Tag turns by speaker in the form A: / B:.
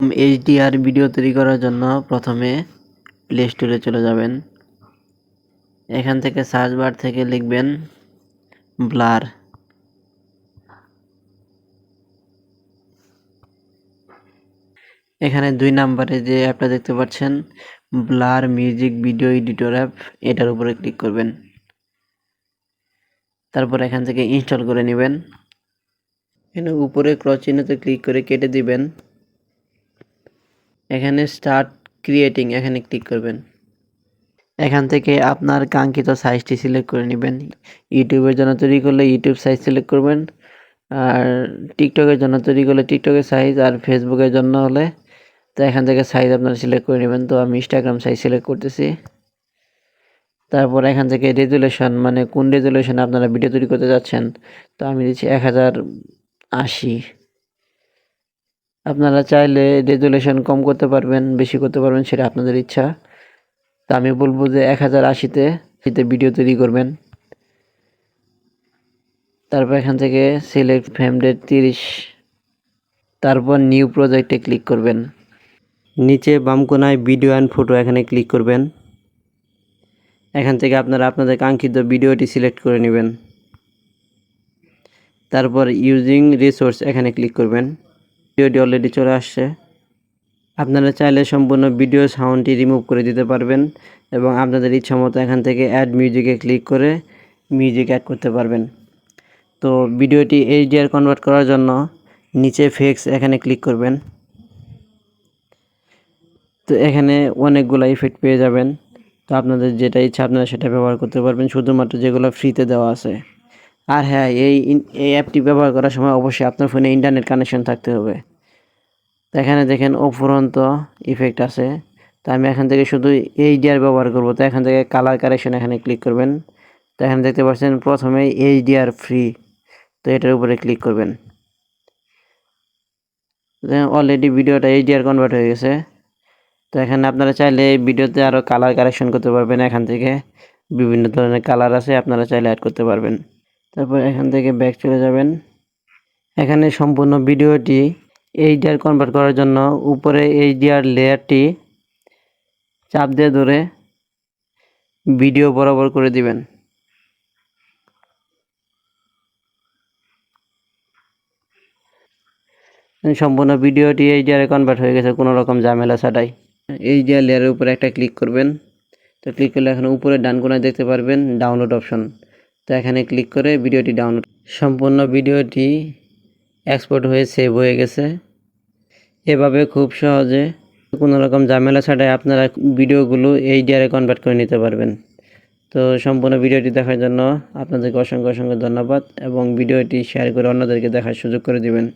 A: HDR video তৈরি করার জন্য প্রথমে প্লে স্টোরে চলে যাবেন। এখান থেকে সার্চ বার থেকে লিখবেন ব্লার। এখানে দুই নাম্বারে যে অ্যাপটা দেখতে পাচ্ছেন, blur music video editor app এটার উপরে ক্লিক করবেন। তারপর এখান থেকে ইনস্টল করে নেবেন। এখানে উপরে ক্রস চিহ্নতে ক্লিক করে কেটে দিবেন। এখানে স্টার্ট ক্রিয়েটিং এখানে ক্লিক করবেন। এখান থেকে আপনার কাঙ্ক্ষিত সাইজটি সিলেক্ট করে নেবেন। ইউটিউবের জন্য তৈরি করলে ইউটিউব সাইজ সিলেক্ট করবেন, আর টিকটকের জন্য তৈরি করলে টিকটকের সাইজ আর ফেসবুকের জন্য হলে তো এখান থেকে সাইজ আপনারা সিলেক্ট করে নেবেন। তো আমি ইনস্টাগ্রাম সাইজ সিলেক্ট করতেছি। তারপর এখান থেকে রেজুলেশন মানে কোন রেজুলেশনে আপনারা ভিডিও তৈরি করতে যাচ্ছেন, তো আমি দিচ্ছি এক হাজার আশি। আপনারা চাইলে রেজুলেশন কম করতে পারবেন, বেশি করতে পারবেন, সেটা আপনাদের ইচ্ছা। তো আমি বলব যে এক হাজার আশিতে শীতে ভিডিও তৈরি করবেন। তারপর এখান থেকে সিলেক্ট ফ্রেম রেট তিরিশ। তারপর নিউ প্রজেক্টে ক্লিক করবেন। নিচে বাম কোনায় ভিডিও অ্যান্ড ফটো এখানে ক্লিক করবেন। এখান থেকে আপনারা আপনাদের কাঙ্ক্ষিত ভিডিওটি সিলেক্ট করে নেবেন। তারপর ইউজিং রিসোর্স এখানে ক্লিক করবেন। ভিডিওটি অলরেডি চলে আসছে। আপনারা চাইলে সম্পূর্ণ ভিডিও সাউন্ডটি রিমুভ করে দিতে পারবেন এবং আপনাদের ইচ্ছা মতো এখান থেকে অ্যাড মিউজিকে ক্লিক করে মিউজিক অ্যাড করতে পারবেন। তো ভিডিওটি এইচডিআর কনভার্ট করার জন্য নিচে ফেক্স এখানে ক্লিক করবেন। তো এখানে অনেকগুলো ইফেক্ট পেয়ে যাবেন। তো আপনাদের যেটা ইচ্ছা আপনারা সেটা ব্যবহার করতে পারবেন। শুধুমাত্র যেগুলো ফ্রিতে দেওয়া আছে। আর হ্যাঁ এই এই অ্যাপটি ব্যবহার করার সময় অবশ্যই আপনার ফোনে ইন্টারনেট কানেকশন থাকতে হবে। তো এখানে দেখেন অফুরন্ত ইফেক্ট আছে। তো আমি এখান থেকে শুধু এইচডিআর ব্যবহার করব। তো এখান থেকে কালার কারেকশন এখানে ক্লিক করবেন। তো এখানে দেখতে পাচ্ছেন প্রথমে এইচডিআর ফ্রি তো এটার উপরে ক্লিক করবেন। অলরেডি ভিডিওটা এইচডিআর কনভার্ট হয়ে গেছে। তো এখানে আপনারা চাইলে এই ভিডিওতে আরও কালার কারেকশন করতে পারবেন এখান থেকে। বিভিন্ন ধরনের কালার আছে, আপনারা চাইলে অ্যাড করতে পারবেন। তারপর এখান থেকে ব্যাক চলে যাবেন। এখানে সম্পূর্ণ ভিডিওটি এইচডিআর কনভার্ট করার জন্য উপরে এইচডিআর লেয়ারটি চাপ দিয়ে ধরে ভিডিও বরাবর করে দিবেন। সম্পূর্ণ ভিডিওটি এইচডিআরে কনভার্ট হয়ে গেছে, কোনো রকম ঝামেলা ছাড়াই। এইচডিআর লেয়ারের উপরে একটা ক্লিক করবেন। তো ক্লিক করলে এখন উপরে ডান কোনায় দেখতে পারবেন ডাউনলোড অপশন তো এখানে ক্লিক করে ভিডিওটি ডাউনলোড সম্পূর্ণ ভিডিওটি এক্সপোর্ট হয়ে সেভ হয়ে গেছে। এভাবে খুব সহজে কোনো রকম ঝামেলা ছাড়াই আপনারা ভিডিওগুলো এই ডিয়ারে কনভার্ট করে নিতে পারবেন। তো সম্পূর্ণ ভিডিওটি দেখার জন্য আপনাদেরকে অসংখ্য অসংখ্য ধন্যবাদ এবং ভিডিওটি শেয়ার করে অন্যদেরকে দেখার সুযোগ করে দিবেন।